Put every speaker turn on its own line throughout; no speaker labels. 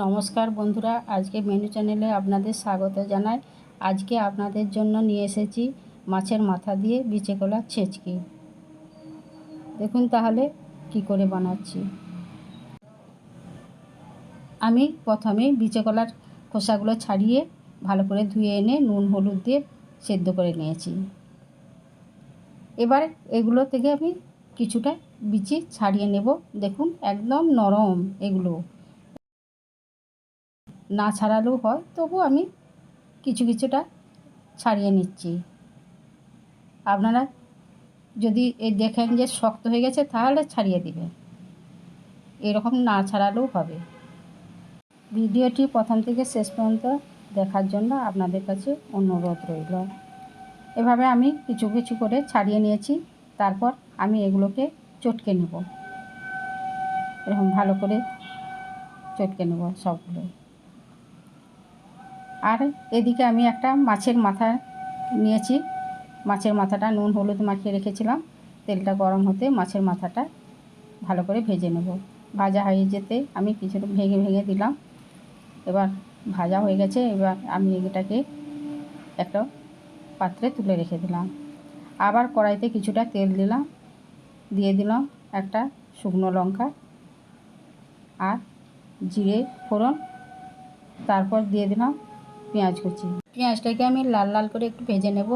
নমস্কার বন্ধুরা, আজকে মেনু চ্যানেলে আপনাদের স্বাগত জানাই। আজকে আপনাদের জন্য নিয়ে এসেছি মাছের মাথা দিয়ে বিচে কলার ছেচকি। দেখুন তাহলে কি করে বানাচ্ছি। আমি প্রথমে বিচে কলার খোসাগুলো ছাড়িয়ে ভালো করে ধুয়ে এনে নুন, হলুদ দিয়ে সেদ্ধ করে নিয়েছি। এবার এগুলো থেকে আমি কিছুটা বিচি ছাড়িয়ে নেব। দেখুন একদম নরম এগুলো। না ছাড়ালেও হয়, তবু আমি কিছু কিছুটা ছাড়িয়ে নিচ্ছি। আপনারা যদি এই দেখেন যে শক্ত হয়ে গেছে, তাহলে ছাড়িয়ে দিবেন। এরকম না ছাড়ালেও হবে। ভিডিওটি প্রথম থেকে শেষ পর্যন্ত দেখার জন্য আপনাদের কাছে অনুরোধ রইল। এভাবে আমি কিছু কিছু করে ছাড়িয়ে নিয়েছি, তারপর আমি এগুলোকে চটকে নেব। এরকম ভালো করে চটকে নেব সবগুলো আর এদিকে আমি একটা মাছের মাথা নিয়েছি। মাছের মাথাটা নুন, হলুদ মাখিয়ে রেখেছিলাম। তেলটা গরম হতে মাছের মাথাটা ভালো করে ভেজে নেব। ভাজা হয়ে যেতে আমি কিছুটা ভেঙে ভেঙে দিলাম। এবার ভাজা হয়ে গেছে। এবার আমি এটাকে একটা পাত্রে তুলে রেখে দিলাম। আবার কড়াইতে কিছুটা তেল দিলাম। দিয়ে দিলাম একটা শুকনো লঙ্কা আর জিরে ফোড়ন। তারপর দিয়ে দিলাম পেঁয়াজ কুচি। পেঁয়াজটাকে আমি লাল লাল করে একটু ভেজে নেব।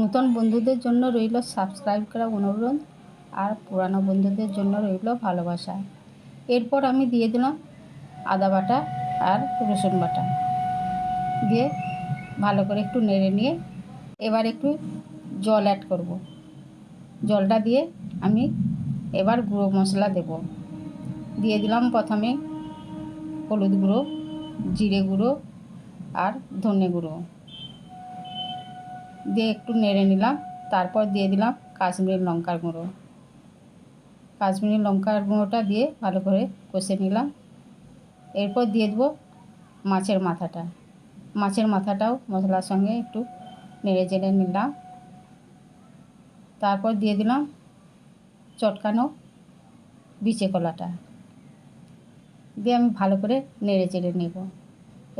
নতুন বন্ধুদের জন্য রইল সাবস্ক্রাইব করা অনুরোধ আর পুরানো বন্ধুদের জন্য রইল ভালোবাসা। এরপর আমি দিয়ে দিলাম আদা বাটা আর রসুন বাটা। দিয়ে ভালো করে একটু নেড়ে নিয়ে এবার একটু জল অ্যাড করব। জলটা দিয়ে আমি এবার গুঁড়ো মশলা দেব। দিয়ে দিলাম প্রথমে হলুদ গুঁড়ো, জিরে গুঁড়ো আর ধনে গুঁড়ো। দিয়ে একটু নেড়ে নিলাম, তারপর দিয়ে দিলাম কাশ্মীরি লঙ্কার গুঁড়ো। কাশ্মীরি লঙ্কার গুঁড়োটা দিয়ে ভালো করে কষে নিলাম। এরপর দিয়ে দেবো মাছের মাথাটা। মাছের মাথাটাও মশলার সঙ্গে একটু নেড়ে চেড়ে নিলাম। তারপর দিয়ে দিলাম চটকানো বিচে কলাটা। দিয়ে আমি ভালো করে নেড়ে চেড়ে নেব।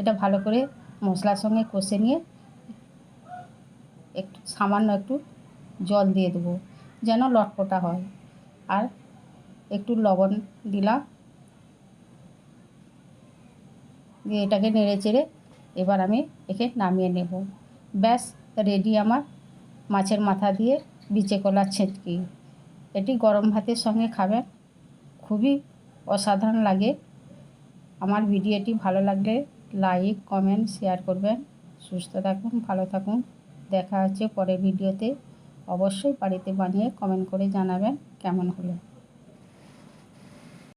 এটা ভালো করে মশলার সঙ্গে কষে নিয়ে একটু সামান্য একটু জল দিয়ে দেবো, যেন লটপটা হয়। আর একটু লবণ দিলাম। দিয়ে এটাকে নেড়ে চেড়ে এবার আমি একে নামিয়ে নেব। ব্যাস রেডি আমার মাছের মাথা দিয়ে বিচে কলার ছেঁচকি। এটি গরম ভাতের সঙ্গে খাবেন, খুবই অসাধারণ লাগে। আমার ভিডিওটি ভালো লাগলে লাইক কমেন্ট শেয়ার করবেন। সুস্থ থাকুন, ভালো থাকুন। দেখা হচ্ছে পরের ভিডিওতে। অবশ্যই বাড়িতে বানিয়ে কমেন্ট করে জানাবেন কেমন হলো।